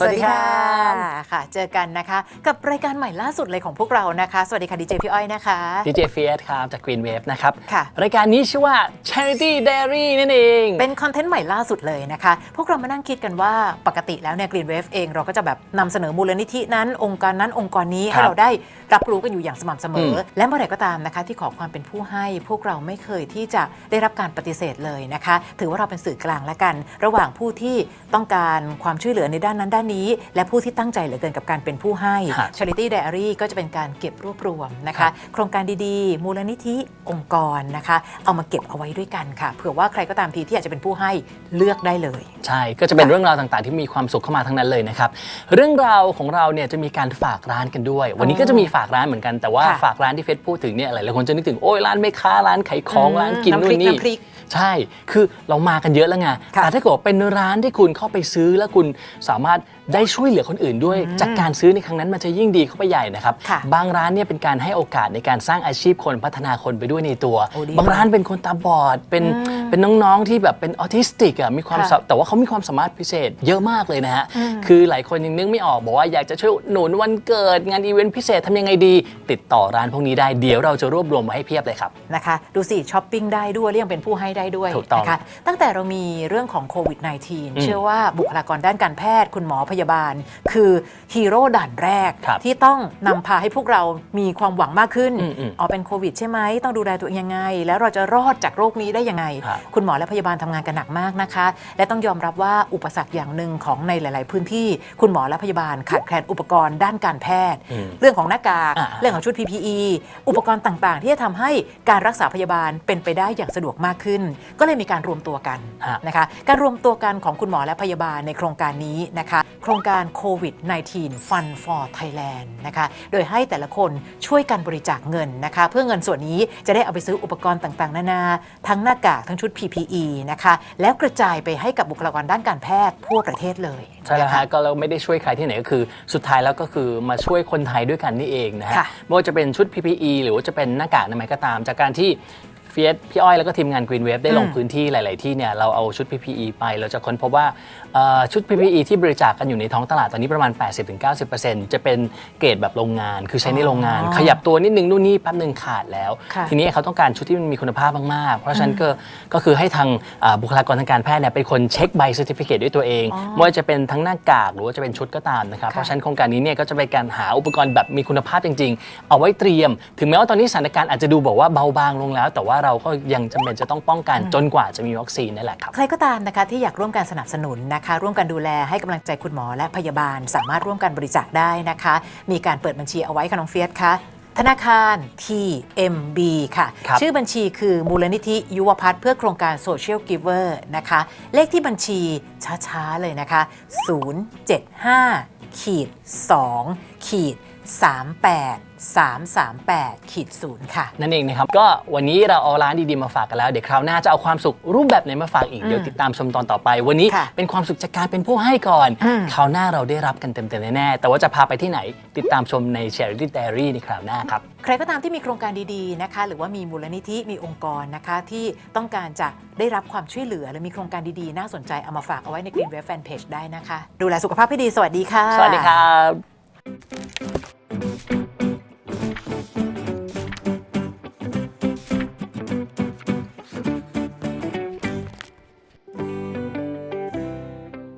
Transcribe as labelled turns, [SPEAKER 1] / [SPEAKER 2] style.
[SPEAKER 1] สวัสดีครับ
[SPEAKER 2] ค่ะ เจอกันนะคะ กับรายการใหม่ล่าสุดเลยของพวกเรานะคะ สวัสดีค่ะดีเจพี่อ้อยนะคะ
[SPEAKER 1] ดีเจเฟียสครับจาก Green Wave นะครับ
[SPEAKER 2] ค่ะ
[SPEAKER 1] รายการนี้ชื่อว่า Charity Diary นั่นเอง
[SPEAKER 2] เป็นคอนเทนต์ใหม่ล่าสุดเลยนะคะ พวกเรามานั่งคิดกันว่าปกติแล้วเนี่ยกรีนเวฟเองเราก็จะแบบนำเสนอมูลนิธินั้น องค์การนั้นองค์กรนี้
[SPEAKER 1] ครั
[SPEAKER 2] ให้
[SPEAKER 1] บ
[SPEAKER 2] เราได้รับรู้กันอยู่อย่างสม่ำเสมอ
[SPEAKER 1] ม
[SPEAKER 2] อ และเมื่อไหร่ก็ตามนะคะ ที่ขอความเป็นผู้ให้ พวกเราไม่เคยที่จะได้รับการปฏิเสธเลยนะคะ ถือว่าเราเป็นสื่อกลางและกัน ระหว่างผู้ที่ต้องการความช่วยเหลือในด้านนั้นด้านนี้ และผู้ที่ตั้งใจเหลือเกินกับการเป็นผู้ให้
[SPEAKER 1] ครับ
[SPEAKER 2] Charity Diary ก็จะเป็นการเก็บรวบรวมนะ
[SPEAKER 1] ครั
[SPEAKER 2] คะ
[SPEAKER 1] บ
[SPEAKER 2] โครงการดีๆ มูลนิธิองค์กรนะคะ เอามาเก็บเอาไว้ด้วยกันค่ะ เผื่อว่าใครก็ตามทีที่อยากจะเป็นผู้ให้เลือกได้เลย
[SPEAKER 1] ใช่ ก็จะเป็นเรื่องราวต่างๆ ที่มีความสุขเข้ามาทั้งนั้นเลยนะครับ เรื่องราวของเราเนี่ยจะมีการฝากร้านกันด้วย วันนี้ก็จะมีฝากร้านเหมือนกัน แต่ว่า
[SPEAKER 2] ค่ะ
[SPEAKER 1] ฝากร้านที่เฟซพูดถึงเนี่ยหลายๆคนจะนึกถึงโอ้ยร้านแม่ค้าร้านขายของ
[SPEAKER 2] อืม
[SPEAKER 1] ร้านกิน
[SPEAKER 2] น้ำพ
[SPEAKER 1] นู่
[SPEAKER 2] ริ
[SPEAKER 1] น
[SPEAKER 2] ก
[SPEAKER 1] นี่
[SPEAKER 2] น้ำพริก
[SPEAKER 1] ใช่ คือเรามากันเยอะแล้วไง
[SPEAKER 2] ค่ะ
[SPEAKER 1] แต่ถ้าเกิดว่าเป็นร้านที่คุณเข้าไปซื้อแล้วคุณสามารถได้ช่วยเหลือคนอื่นด้วย จากการซื้อในครั้งนั้นมันจะยิ่งดีเข้าไปใหญ่นะครับ
[SPEAKER 2] ค่ะ
[SPEAKER 1] บางร้านเนี่ยเป็นการให้โอกาสในการสร้างอาชีพคนพัฒนาคนไปด้วยในตัว
[SPEAKER 2] โอ้ดี
[SPEAKER 1] บางร้านเป็นคนตาบอด เป็นเป็นน้องๆที่แบบเป็นออทิสติกอะ มีความ
[SPEAKER 2] ค่ะ
[SPEAKER 1] สาแต่ว่าเขามีความสามารถพิเศษเยอะมากเลยนะฮะ คือหลายคนยังนึกไม่ออกบอกว่าอยากจะช่วยอุดหนุนวันเกิดงานอีเวนต์พิเศษทำยังไงดี ติดต่อร้านพวกนี้ได้ เดี๋ยวเราจะรวบรวมมาให้เพียบเลยครับ
[SPEAKER 2] นะคะ ดูสิช้อปปิ้งได้ด้วยและยังเป็นผู้ให้ได้ด้วย
[SPEAKER 1] ถูกต้อง
[SPEAKER 2] นะคะตั้งแต่เรามีเรื่องของโควิด -19 เชื่อว่าบุคลากรด้านการแพทย์ คุณหมอพยาบาล คือฮีโร่ด่านแรก
[SPEAKER 1] ครับ
[SPEAKER 2] ที่ต้องนำพาให้พวกเรามีความหวังมากขึ้น
[SPEAKER 1] อืมอืม
[SPEAKER 2] อ๋อเป็นโควิดใช่ไหมต้องดูแลตัวเองยังไง แล้วเราจะรอดจากโรคนี้ได้ยังไง
[SPEAKER 1] ครับ
[SPEAKER 2] คุณหมอและพยาบาลทำงานกันหนักมากนะคะ และต้องยอมรับว่าอุปสรรคอย่างหนึ่งของในหลาย ๆ พื้นที่ คุณหมอและพยาบาลขาดแคลนอุปกรณ์ด้านการแพทย์
[SPEAKER 1] อืม
[SPEAKER 2] เรื่องของหน้ากาก
[SPEAKER 1] อ่า
[SPEAKER 2] เรื่องของชุด PPE อุปกรณ์ต่าง ๆ ที่จะทำให้การรักษาพยาบาลเป็นไปได้อย่างสะดวกมากขึ้นก็เลยมีการรวมตัวกัน
[SPEAKER 1] ฮะ
[SPEAKER 2] นะคะการรวมตัวกันของคุณหมอและพยาบาลในโครงการนี้นะคะโครงการโควิด -19 Fund for Thailand นะคะโดยให้แต่ละคนช่วยกันบริจาคเงินนะคะเพื่อเงินส่วนนี้จะได้เอาไปซื้ออุปกรณ์ต่างๆ นานาทั้งหน้ากากทั้งชุด PPE นะคะแล้วกระจายไปให้กับบุคลากรด้านการแพทย์ทั่วประเทศเลย
[SPEAKER 1] ใช่แล้ว
[SPEAKER 2] นะคะ
[SPEAKER 1] ฮะก็เราไม่ได้ช่วยใครที่ไหนก็คือ สุดท้ายแล้วก็คือมาช่วยคนไทยด้วยกันนี่เองนะฮะ
[SPEAKER 2] ค่ะ
[SPEAKER 1] ไม่ว่าจะเป็นชุด PPE หรือว่าจะเป็นหน้ากากอนามัยก็ตาม จากการที่ เฟียสพี่อ้อยแล้วก็ทีมงาน Green Wave ได้ลง
[SPEAKER 2] อืม
[SPEAKER 1] พื้นที่หลาย ๆ ที่เนี่ยเราเอาชุด PPE ไป เราจะค้นพบว่าเอ่อชุด PPE ที่บริจาคกันอยู่ในท้องตลาดตอนนี้ประมาณ 80-90%จะเป็นเกรดแบบโรงงาน คือใช้ในโรงงาน
[SPEAKER 2] อ๋อ
[SPEAKER 1] ขยับตัวนิดนึงนู่นนี่แป๊บนึงขาดแล้ว
[SPEAKER 2] ค่ะ
[SPEAKER 1] ทีนี้เขาต้องการชุดที่มันมีคุณภาพมาก ๆ เพราะฉะนั้นก็ก็คือให้ทางอ่าบุคลากรทางการแพทย์เนี่ยเป็นคนเช็คใบเซอร์ติฟิเคด้วยตัวเอง
[SPEAKER 2] อ๋อ
[SPEAKER 1] ไม่ว่าจะเป็นทั้งหน้ากากหรือว่าจะเป็นชุดก็ตามนะครับ
[SPEAKER 2] ค่ะ
[SPEAKER 1] เพราะฉะนั้นโครงการนี้เนี่ยก็จะเป็นการหาอุปกรณ์แบบมีคุณภาพจริง ๆ เอาไว้เตรียม ถึงแม้ว่าตอนนี้สถานการณ์อาจจะดูบอกว่าเบาบางลงแล้ว แต่ว่าเราก็ยังจำเป็นจะต้องป้องกันจนกว่าจะมีวัคซีนนั่นแหละครับ
[SPEAKER 2] ใครก็ตามนะคะที่อยากร่วมการสนับสนุนนะคะ ร่วมกันดูแลให้กำลังใจคุณหมอและพยาบาล สามารถร่วมกันบริจาคได้นะคะ มีการเปิดบัญชีเอาไว้ค่ะน้องเฟียสคะธนาคาร TMB ค่ะ
[SPEAKER 1] ครับ
[SPEAKER 2] ชื่อบัญชีคือมูลนิธิยุวพัฒน์เพื่อโครงการ Social Giver นะคะ เลขที่บัญชีช้าๆ เลยนะคะ 075ขีด2ขีด38 338ขีด0ค่ะ
[SPEAKER 1] นั่นเองนะครับ ก็วันนี้เราเอาร้านดีๆมาฝากกันแล้ว เดี๋ยวคราวหน้าจะเอาความสุขรูปแบบไหนมาฝากอีก เดี๋ยวติดตามชมตอนต่อไป วันนี้
[SPEAKER 2] ค่ะ
[SPEAKER 1] เป็นความสุขจากการเป็นผู้ให้ก่อน
[SPEAKER 2] อืม
[SPEAKER 1] คราวหน้าเราได้รับกันเต็มๆแน่ๆแต่ว่าจะพาไปที่ไหน ติดตามชมใน Charity Diary ในคราวหน้าครับ
[SPEAKER 2] ใครก็ตามที่มีโครงการดีๆนะคะ หรือว่ามีมูลนิธิมีองค์กรนะคะ ที่ต้องการจะได้รับความช่วยเหลือ หรือมีโครงการดีๆ น่าสนใจเอามาฝากเอาไว้ใน Green Wave Fan Page ได้นะคะ ดูแลสุขภาพให้ดี สวัสดีค่ะ
[SPEAKER 1] สวัสดีครับ